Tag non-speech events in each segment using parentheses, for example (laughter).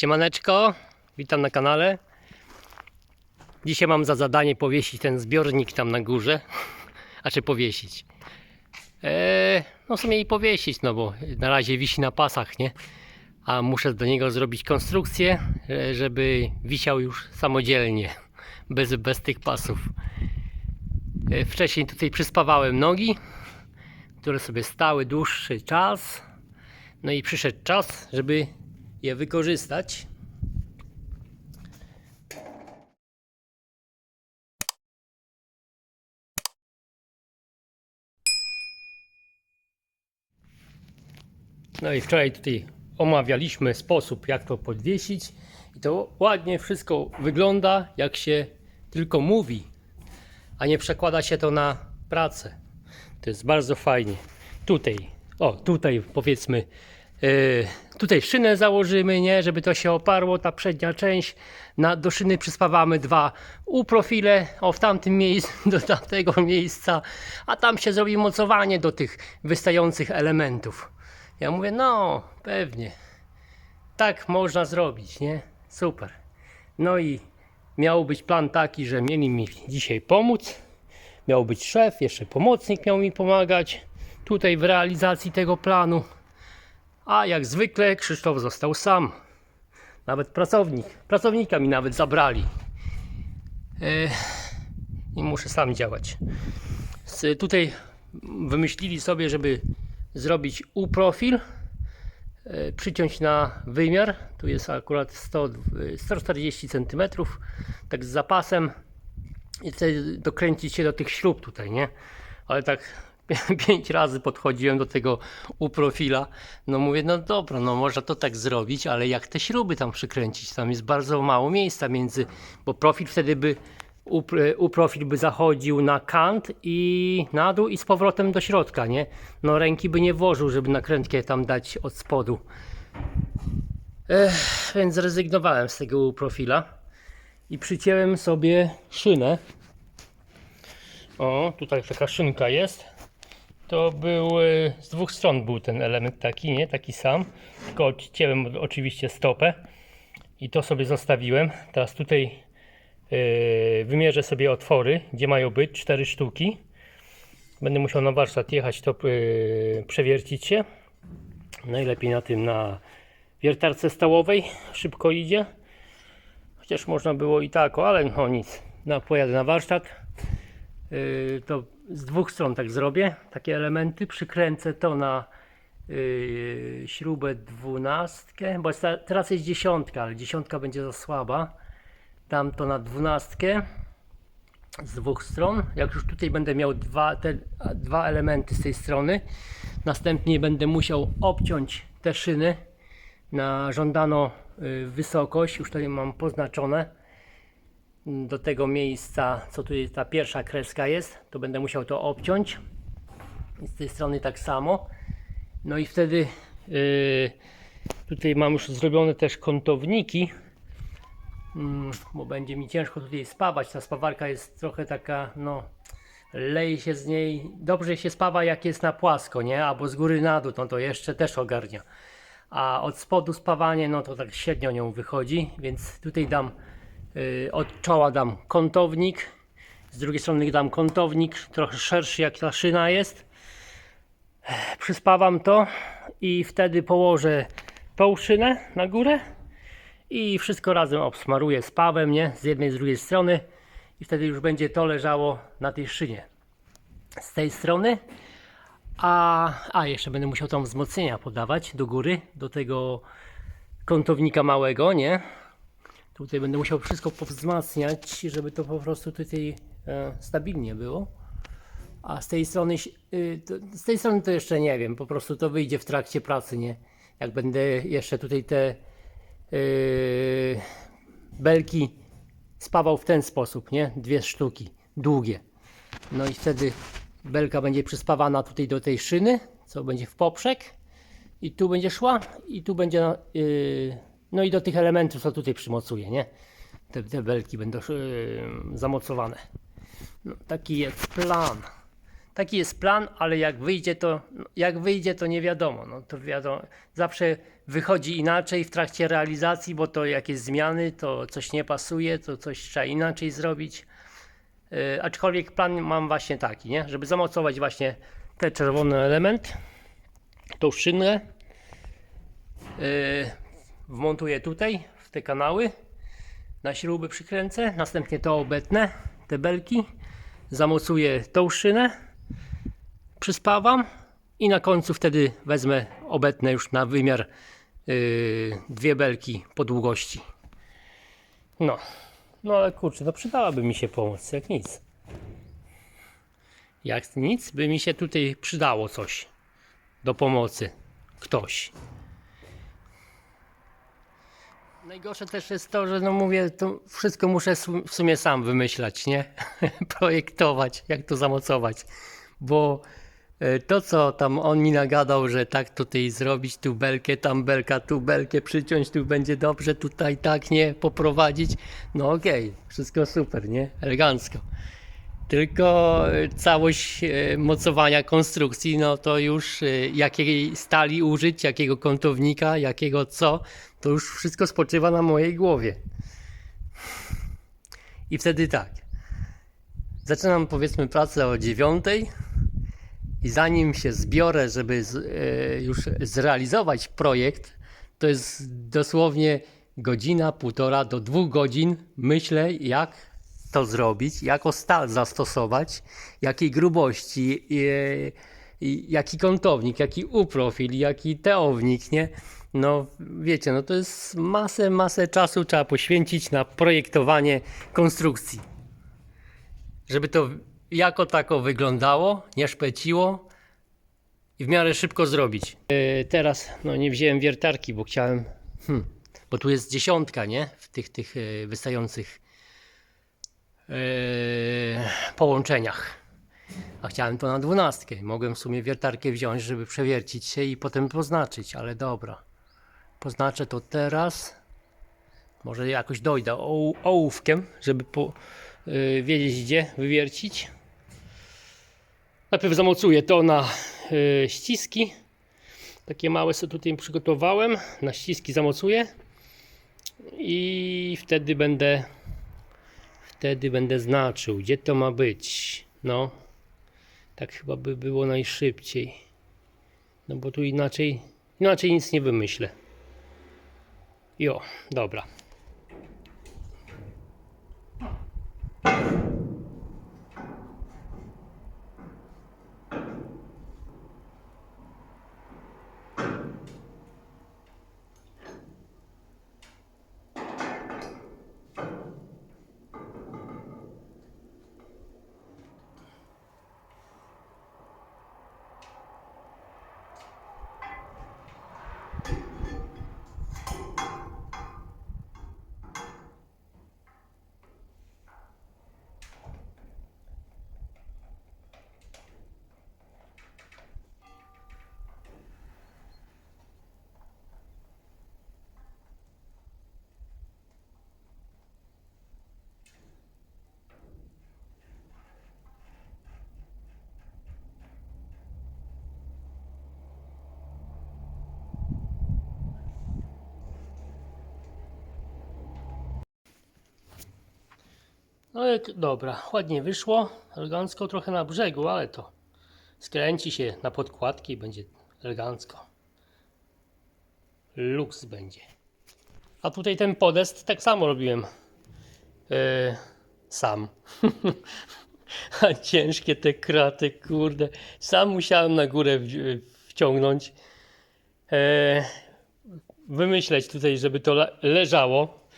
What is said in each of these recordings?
Siemaneczko, witam na kanale. Dzisiaj mam za zadanie powiesić ten zbiornik tam na górze. A (laughs) czy powiesić? Eee, no w sumie i powiesić, no bo na razie wisi na pasach, nie? A muszę do niego zrobić konstrukcję, e, żeby wisiał już samodzielnie, (laughs) bez, bez tych pasów. E, Wcześniej tutaj przyspawałem nogi, które sobie stały dłuższy czas. No i przyszedł czas, żeby je wykorzystać. No i wczoraj tutaj omawialiśmy sposób, jak to podwiesić. I to ładnie wszystko wygląda, jak się tylko mówi, a nie przekłada się to na pracę. To jest bardzo fajnie. Tutaj, o, tutaj powiedzmy, yy, tutaj szynę założymy, nie, żeby to się oparło, ta przednia część. Na, do szyny przyspawamy dwa uprofile, o, w tamtym miejscu, (laughs) do tamtego miejsca, a tam się zrobi mocowanie do tych wystających elementów. Ja mówię, no, pewnie. Tak można zrobić, nie? Super. No i miał być plan taki, że mieli mi dzisiaj pomóc. Miał być szef, jeszcze pomocnik miał mi pomagać tutaj w realizacji tego planu. A jak zwykle Krzysztof został sam. Nawet pracownik. Pracownika mi nawet zabrali. I muszę sam działać. Tutaj wymyślili sobie, żeby zrobić U-profil, e, przyciąć na wymiar. Tu jest akurat 100, e, 140 cm, tak z zapasem i wtedy dokręcić się do tych śrub tutaj, nie? Ale tak (laughs) pięć razy podchodziłem do tego U-profila. No mówię, no dobra, no można to tak zrobić, ale jak te śruby tam przykręcić? Tam jest bardzo mało miejsca między, bo profil wtedy by u- uprofil by zachodził na kant i na dół i z powrotem do środka, nie? No ręki by nie włożył, żeby nakrętkę tam dać od spodu. Ech, więc zrezygnowałem z tego uprofila i przyciąłem sobie szynę. O, tutaj taka szynka jest. To był y, z dwóch stron był ten element taki, nie? Taki sam. Tylko odcięłem oczywiście stopę i to sobie zostawiłem. Teraz tutaj Yy, wymierzę sobie otwory, gdzie mają być, cztery sztuki. Będę musiał na warsztat jechać, to yy, przewiercić się. Najlepiej na tym, na wiertarce stołowej. Szybko idzie. Chociaż można było i tak, ale no nic. No, pojadę na warsztat. Yy, to z dwóch stron tak zrobię. Takie elementy. Przykręcę to na yy, śrubę dwunastkę, bo jest ta- teraz jest dziesiątka, ale dziesiątka będzie za słaba dam to na dwunastkę z dwóch stron. Jak już tutaj będę miał dwa, te dwa elementy z tej strony, następnie będę musiał obciąć te szyny na żądaną y, wysokość. Już tutaj mam poznaczone do tego miejsca, co tu jest, ta pierwsza kreska jest, to będę musiał to obciąć. I z tej strony tak samo. No i wtedy y, tutaj mam już zrobione też kątowniki Mm, bo będzie mi ciężko tutaj spawać. Ta spawarka jest trochę taka, no, leje się z niej. Dobrze się spawa, jak jest na płasko, nie? Albo z góry na dół, no to jeszcze też ogarnia. A od spodu spawanie, no to tak średnio nią wychodzi, więc tutaj dam od czoła dam kątownik, z drugiej strony dam kątownik, trochę szerszy jak ta szyna jest. Przyspawam to i wtedy położę tą szynę na górę i wszystko razem obsmaruję spawem, nie? Z jednej, z drugiej strony i wtedy już będzie to leżało na tej szynie. Z tej strony, a, a jeszcze będę musiał tam wzmocnienia podawać do góry, do tego kątownika małego, nie? Tutaj będę musiał wszystko powzmacniać, żeby to po prostu tutaj e, stabilnie było. A z tej strony, y, to, z tej strony to jeszcze nie wiem, po prostu to wyjdzie w trakcie pracy, nie? Jak będę jeszcze tutaj te yy, belki spawał w ten sposób, nie? Dwie sztuki, długie. No i wtedy belka będzie przyspawana tutaj do tej szyny, co będzie w poprzek i tu będzie szła i tu będzie, yy, no i do tych elementów, co tutaj przymocuję, nie? Te, te belki będą yy, zamocowane. No, taki jest plan. taki jest plan, ale jak wyjdzie to, jak wyjdzie to nie wiadomo. No to wiadomo, zawsze wychodzi inaczej w trakcie realizacji, bo to jakieś zmiany, to coś nie pasuje, to coś trzeba inaczej zrobić. Yy, aczkolwiek plan mam właśnie taki, nie? żeby zamocować właśnie ten czerwony element, tą szynę, yy, wmontuję tutaj w te kanały, na śruby przykręcę, następnie to obetnę, te belki, zamocuję tą szynę, przyspawam i na końcu wtedy wezmę, obetnę już na wymiar yy, dwie belki po długości. No, no ale kurczę, no przydałaby mi się pomoc, jak nic. Jak nic, by mi się tutaj przydało coś do pomocy. Ktoś. Najgorsze też jest to, że no mówię, to wszystko muszę w sumie sam wymyślać, nie? (laughs) Projektować, jak to zamocować. Bo e, to, co tam on mi nagadał, że tak tutaj zrobić, tu belkę, tam belka, tu belkę przyciąć, tu będzie dobrze, tutaj tak, nie, poprowadzić. No okej, wszystko super, nie? Elegancko. Tylko e, całość e, mocowania konstrukcji, no to już jakiej stali użyć, jakiego kątownika, jakiego co, to już wszystko spoczywa na mojej głowie. I wtedy tak. Zaczynam powiedzmy pracę o dziewiątej i zanim się zbiorę, żeby z, e, już zrealizować projekt, to jest dosłownie godzina, półtora do dwóch godzin myślę, jak to zrobić, jaką stal zastosować, jakiej grubości, i jaki kątownik, jaki uprofil, jaki teownik, nie? No wiecie, no to jest masę, masę czasu trzeba poświęcić na projektowanie konstrukcji. Żeby to jako tako wyglądało, nie szpeciło i w miarę szybko zrobić. E, teraz no nie wziąłem wiertarki, bo chciałem, hmm, bo tu jest dziesiątka, nie? W tych, tych e, wystających e, połączeniach. A chciałem to na dwunastkę. Mogłem w sumie wiertarkę wziąć, żeby przewiercić się i potem poznaczyć, ale dobra. Poznaczę to teraz. Może jakoś dojdę oł- ołówkiem, żeby po, y, wiedzieć gdzie wywiercić. Najpierw zamocuję to na y, ściski. Takie małe sobie tutaj przygotowałem. Na ściski zamocuję. I wtedy będę wtedy będę znaczył, gdzie to ma być. No, tak chyba by było najszybciej. No bo tu inaczej, inaczej nic nie wymyślę. Jo, dobra. No jak, dobra, ładnie wyszło, elegancko, trochę na brzegu, ale to skręci się na podkładki i będzie elegancko. Luks będzie. A tutaj ten podest tak samo robiłem e, sam. (laughs) A ciężkie te kraty, kurde. Sam musiałem na górę wciągnąć. E, wymyśleć tutaj, żeby to le- leżało,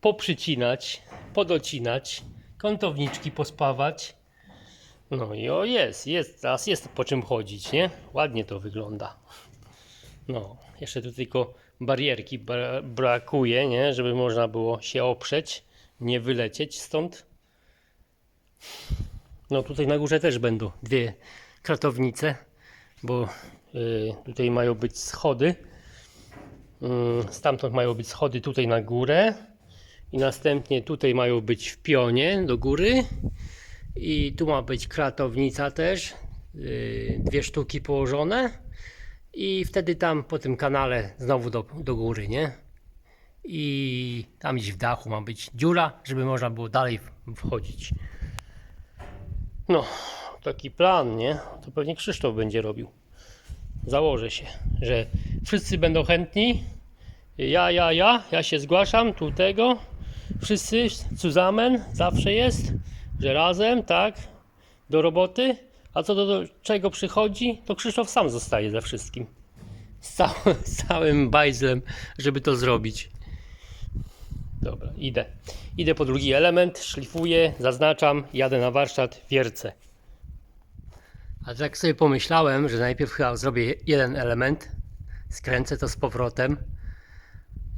poprzycinać, podocinać, kątowniczki pospawać. No i o jest, jest, teraz jest po czym chodzić, nie? Ładnie to wygląda. No, jeszcze tu tylko barierki bra brakuje, nie? Żeby można było się oprzeć, nie wylecieć stąd. No tutaj na górze też będą dwie kratownice, bo y, tutaj mają być schody. Mm, Stamtąd mają być schody tutaj na górę i następnie tutaj mają być w pionie do góry i tu ma być kratownica też y, dwie sztuki położone i wtedy tam po tym kanale znowu do, do góry, nie? I tam gdzieś w dachu ma być dziura, żeby można było dalej wchodzić. No, taki plan, nie? To pewnie Krzysztof będzie robił. Założę się, że wszyscy będą chętni. Ja, ja, ja, ja się zgłaszam tu tego. Wszyscy, zusammen, zawsze jest, że razem, tak, do roboty. A co do, do czego przychodzi, to Krzysztof sam zostaje ze wszystkim. Z, cał, z całym bajzlem, żeby to zrobić. Dobra, idę. Idę po drugi element, szlifuję, zaznaczam, jadę na warsztat, wiercę. A tak sobie pomyślałem, że najpierw chyba zrobię jeden element, skręcę to z powrotem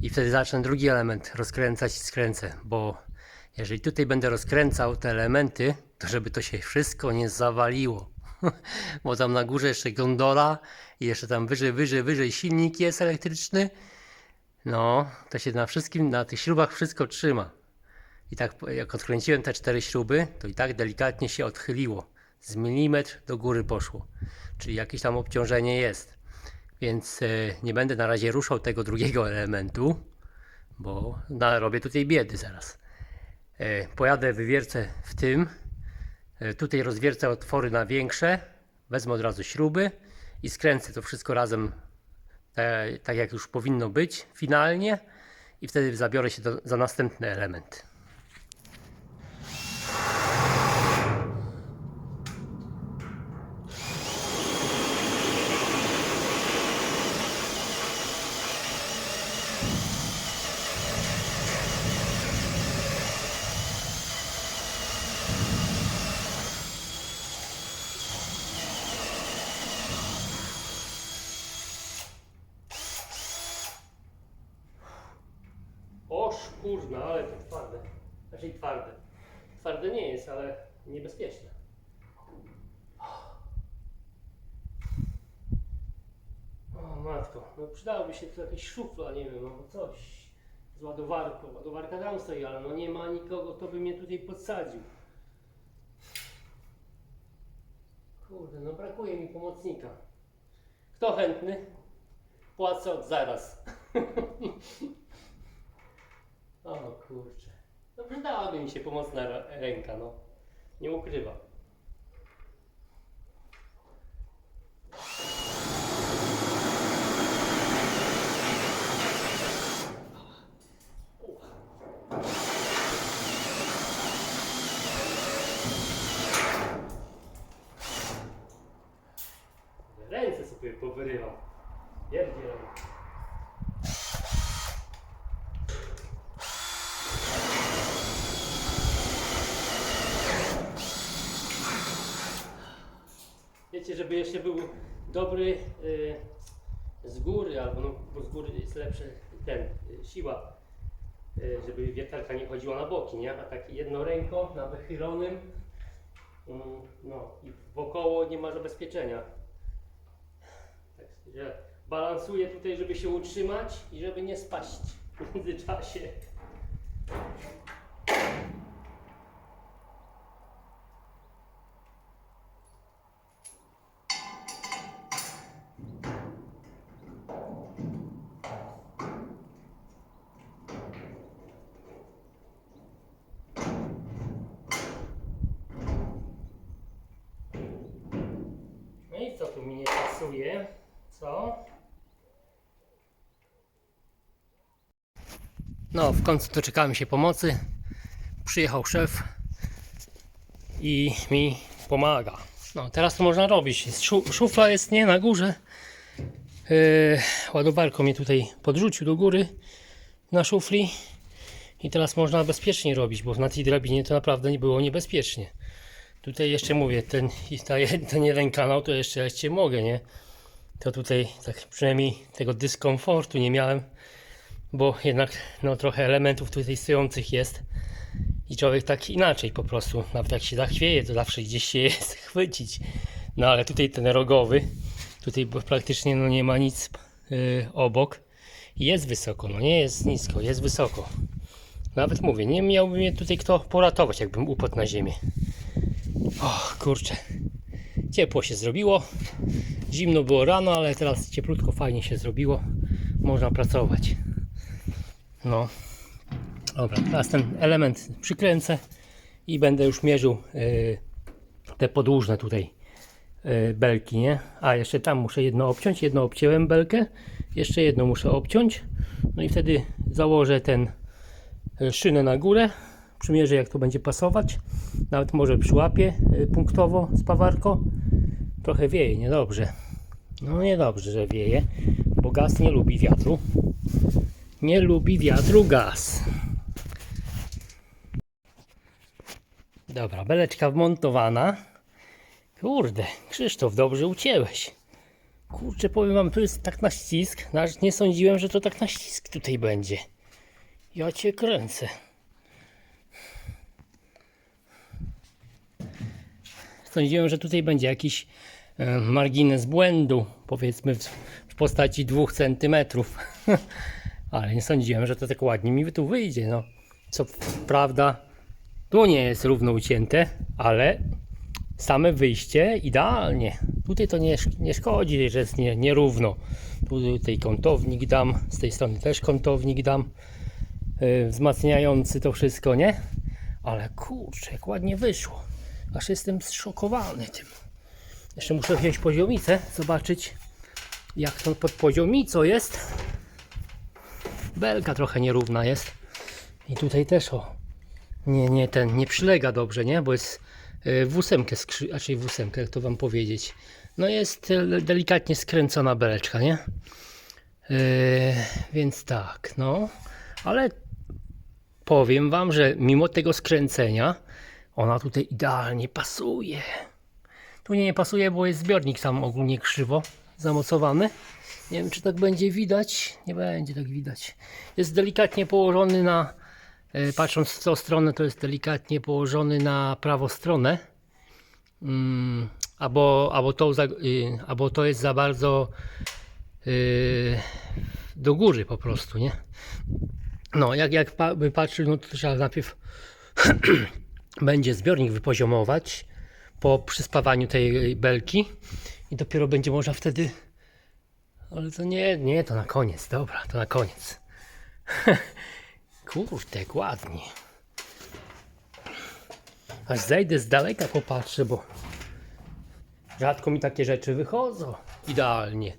i wtedy zacznę drugi element rozkręcać i skręcę, bo jeżeli tutaj będę rozkręcał te elementy, to żeby to się wszystko nie zawaliło. (laughs) bo tam na górze jeszcze gondola i jeszcze tam wyżej, wyżej, wyżej silnik jest elektryczny. No, to się na wszystkim, na tych śrubach wszystko trzyma. I tak jak odkręciłem te cztery śruby, to i tak delikatnie się odchyliło. Z milimetr do góry poszło. Czyli jakieś tam obciążenie jest. Więc e, nie będę na razie ruszał tego drugiego elementu, bo narobię tutaj biedy zaraz. E, pojadę, wywiercę w tym. E, tutaj rozwiercę otwory na większe. Wezmę od razu śruby i skręcę to wszystko razem tak jak już powinno być finalnie i wtedy zabiorę się do, za następny element. Kurna, ale to twarde. Znaczy twarde. Twarde nie jest, ale niebezpieczne. O matko, no przydałoby się tu jakieś szufla, nie wiem, albo coś z ładowarką. Ładowarka tam stoi, ale no nie ma nikogo, kto by mnie tutaj podsadził. Kurde, no brakuje mi pomocnika. Kto chętny? Płacę od zaraz. (laughs) O kurczę. No przydałaby mi się pomocna ręka, no. Nie ukrywam. Ręce sobie powyrywam. Pierdzielę. Wiecie, żeby jeszcze był dobry y, z góry, albo no, bo z góry jest lepszy ten, y, siła, y, żeby wiertarka nie chodziła na boki, nie? A tak jedną ręką na wychylonym, mm, no i wokoło nie ma zabezpieczenia. Tak, że balansuję tutaj, żeby się utrzymać i żeby nie spaść w międzyczasie. No i co tu mi nie pasuje? Co? No, w końcu doczekałem się pomocy. Przyjechał szef i mi pomaga. No, teraz to można robić. Szufla jest nie na górze. Yy, ładowarką mnie tutaj podrzucił do góry na szufli. I teraz można bezpiecznie robić, bo na tej drabinie to naprawdę nie było niebezpiecznie. Tutaj jeszcze mówię, ten, ten jeden kanał to jeszcze, jeszcze mogę, nie? To tutaj tak przynajmniej tego dyskomfortu nie miałem, bo jednak no, trochę elementów tutaj stojących jest i człowiek tak inaczej po prostu, nawet jak się zachwieje, to zawsze gdzieś się (laughs) jest chwycić. No ale tutaj ten rogowy, tutaj praktycznie no, nie ma nic yy, obok jest wysoko, no nie jest nisko, jest wysoko. Nawet mówię, nie miałby mnie tutaj kto poratować, jakbym upadł na ziemię. O kurczę. Ciepło się zrobiło. Zimno było rano, ale teraz cieplutko, fajnie się zrobiło. Można pracować. No. Dobra, teraz ten element przykręcę i będę już mierzył y, te podłużne tutaj y, belki, nie? A jeszcze tam muszę jedno obciąć, jedno obcięłem belkę, jeszcze jedno muszę obciąć. No i wtedy założę ten y, szynę na górę, przymierzę jak to będzie pasować. Nawet może przyłapię y, punktowo spawarko. Trochę wieje, niedobrze. No niedobrze, że wieje, bo gaz nie lubi wiatru. Nie lubi wiatru gaz. Dobra, beleczka wmontowana. Kurde, Krzysztof, dobrze ucięłeś. Kurczę, powiem wam, tu jest tak na ścisk. Nawet nie sądziłem, że to tak na ścisk tutaj będzie. Ja cię kręcę. Sądziłem, że tutaj będzie jakiś e, margines błędu, powiedzmy w, w postaci 2 cm. (laughs) Ale nie sądziłem, że to tak ładnie mi tu wyjdzie. No, co prawda, tu nie jest równo ucięte, ale same wyjście idealnie. Tutaj to nie, nie szkodzi, że jest nie, nierówno. Tutaj kątownik dam, z tej strony też kątownik dam, yy, wzmacniający to wszystko, nie? Ale kurczę, jak ładnie wyszło. Aż jestem zszokowany tym. Jeszcze muszę wziąć poziomicę, zobaczyć jak to pod poziomicą jest. Belka trochę nierówna jest. I tutaj też o. Nie, nie, ten nie przylega dobrze, nie? Bo jest y, w ósemkę, skrzy... raczej w ósemkę, jak to wam powiedzieć. No jest y, delikatnie skręcona beleczka, nie? Yy, więc tak, no. Ale powiem wam, że mimo tego skręcenia ona tutaj idealnie pasuje. Tu nie pasuje, bo jest zbiornik sam ogólnie krzywo zamocowany. Nie wiem, czy tak będzie widać. Nie będzie tak widać. Jest delikatnie położony na, e, patrząc w tą stronę, to jest delikatnie położony na prawą stronę. Mm, albo, albo, to, y, albo to jest za bardzo y, do góry po prostu, nie? No, jak, jak by patrzył, no to trzeba najpierw (clears throat) będzie zbiornik wypoziomować po przyspawaniu tej belki i dopiero będzie można wtedy ale to nie, nie, to na koniec, dobra, to na koniec. (laughs) Kurde, ładnie. Aż zejdę z daleka, popatrzę, bo rzadko mi takie rzeczy wychodzą. Idealnie.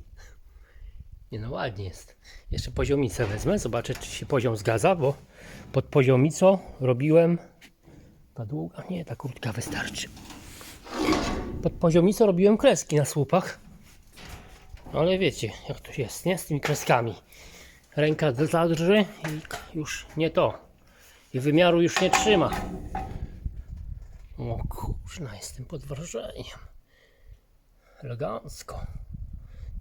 Nie no, ładnie jest. Jeszcze poziomicę wezmę, zobaczę, czy się poziom zgadza, bo pod poziomicą robiłem. Ta długa? Nie, ta krótka wystarczy. Pod poziomicą robiłem kreski na słupach. Ale wiecie, jak to jest, nie? Z tymi kreskami. Ręka zadrży i już nie to. I wymiaru już nie trzyma. O kurna, jestem pod wrażeniem. Elegancko.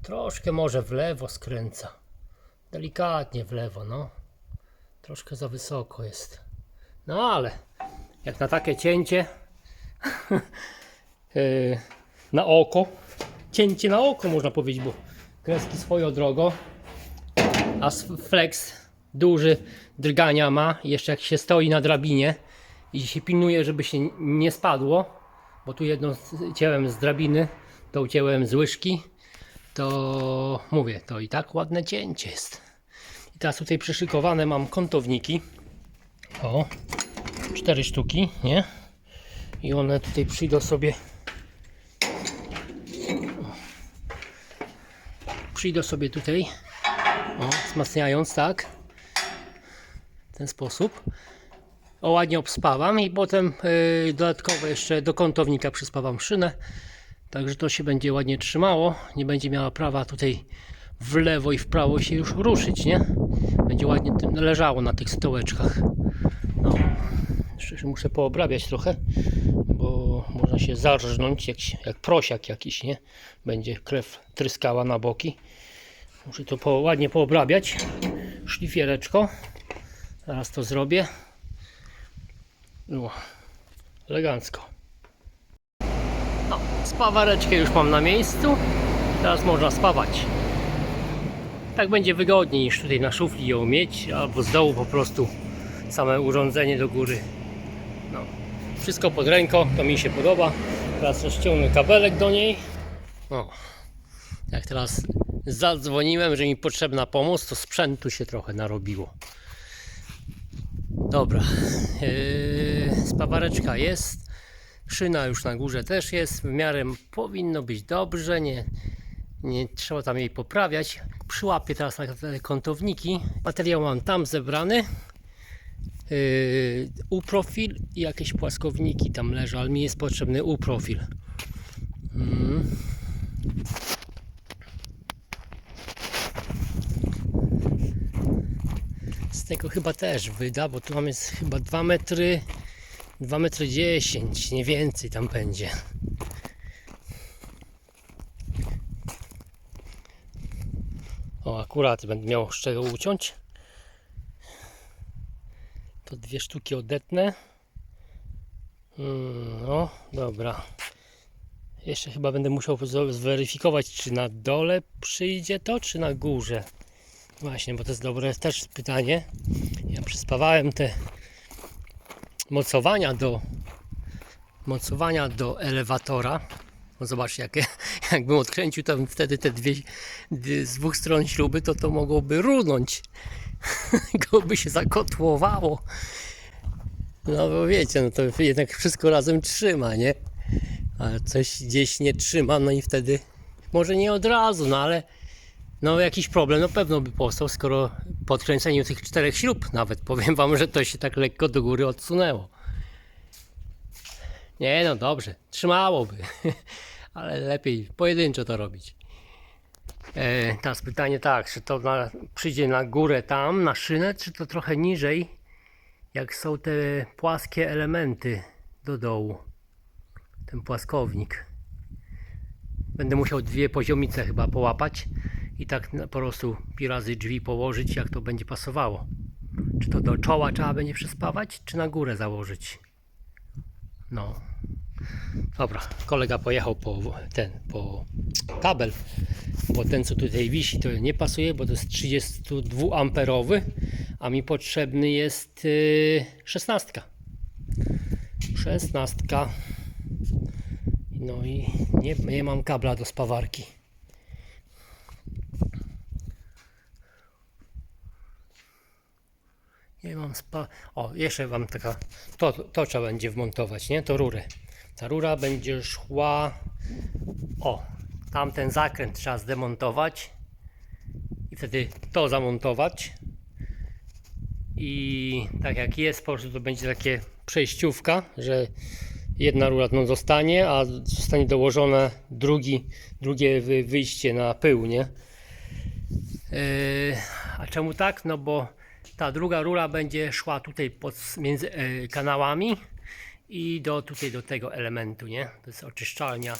Troszkę może w lewo skręca. Delikatnie w lewo, no. Troszkę za wysoko jest. No ale jak na takie cięcie yy, (laughs) na oko, cięcie na oko można powiedzieć, bo kreski swoją drogą, a flex duży drgania ma, jeszcze jak się stoi na drabinie i się pilnuje, żeby się nie spadło, bo tu jedną z- cięłem z drabiny, to ucięłem z łyżki, to mówię, to i tak ładne cięcie jest. I teraz tutaj przyszykowane mam kątowniki. O, cztery sztuki, nie? I one tutaj przyjdą sobie. Przyjdą sobie tutaj, o, wzmacniając tak, w ten sposób. O, ładnie obspawam i potem yy, dodatkowo jeszcze do kątownika przyspawam szynę. Także to się będzie ładnie trzymało. Nie będzie miała prawa tutaj w lewo i w prawo się już ruszyć, nie? Będzie ładnie leżało na tych stołeczkach. No. Jeszcze muszę poobrabiać trochę, można się zarżnąć jak, jak prosiak jakiś, nie? Będzie krew tryskała na boki. Muszę to po, ładnie poobrabiać szlifiereczką. Zaraz to zrobię. No, elegancko. No, spawareczkę już mam na miejscu. Teraz można spawać. Tak będzie wygodniej niż tutaj na szufli ją mieć, albo z dołu po prostu same urządzenie do góry. Wszystko pod ręką, to mi się podoba. Teraz rozciągnę kabelek do niej. O, jak teraz zadzwoniłem, że mi potrzebna pomoc, to sprzętu się trochę narobiło. Dobra, yy, spawareczka jest, szyna już na górze też jest, w miarę powinno być dobrze, nie, nie trzeba tam jej poprawiać. Przyłapię teraz na te kątowniki. Materiał mam tam zebrany. Yy, U-profil i jakieś płaskowniki tam leżą, ale mi jest potrzebny U-profil. Mm. Z tego chyba też wyda, bo tu mam jest chyba 2 metry 2 metry 10, nie więcej tam będzie. O, akurat będę miał z czego uciąć. To dwie sztuki odetnę. Mm, No, dobra. Jeszcze chyba będę musiał zweryfikować, czy na dole przyjdzie to, czy na górze. Właśnie, bo to jest dobre też pytanie. Ja przyspawałem te mocowania do mocowania do elewatora. No zobaczcie, jakie, (laughs) jakbym odkręcił tam wtedy te dwie z dwóch stron śruby, to to mogłoby runąć. (laughs) Go by się zakotłowało. No bo wiecie, no to jednak wszystko razem trzyma, nie? A coś gdzieś nie trzyma, no i wtedy może nie od razu, no ale no jakiś problem no pewno by powstał, skoro po odkręceniu tych czterech śrub nawet powiem wam, że to się tak lekko do góry odsunęło. Nie no dobrze, trzymałoby, (laughs) ale lepiej pojedynczo to robić. E, teraz pytanie tak, czy to na, przyjdzie na górę tam, na szynę, czy to trochę niżej, jak są te płaskie elementy do dołu, ten płaskownik. Będę musiał dwie poziomice chyba połapać i tak po prostu pi razy drzwi położyć, jak to będzie pasowało. Czy to do czoła trzeba będzie przyspawać, czy na górę założyć? No. Dobra, kolega pojechał po ten, po kabel, bo ten co tutaj wisi to nie pasuje, bo to jest 32 amperowy, a mi potrzebny jest yy, 16. 16. No i nie, nie mam kabla do spawarki. Nie mam spa... O, jeszcze wam taka... To, to trzeba będzie wmontować, nie? To rurę. Ta rura będzie szła... O, tamten zakręt trzeba zdemontować. I wtedy to zamontować. I tak jak jest, po prostu to będzie takie przejściówka, że jedna rura no zostanie, a zostanie dołożone drugi, drugie wy- wyjście na pył, nie? Yy, a czemu tak? No bo ta druga rura będzie szła tutaj pod, między e, kanałami i do tutaj do tego elementu, nie? To jest oczyszczalnia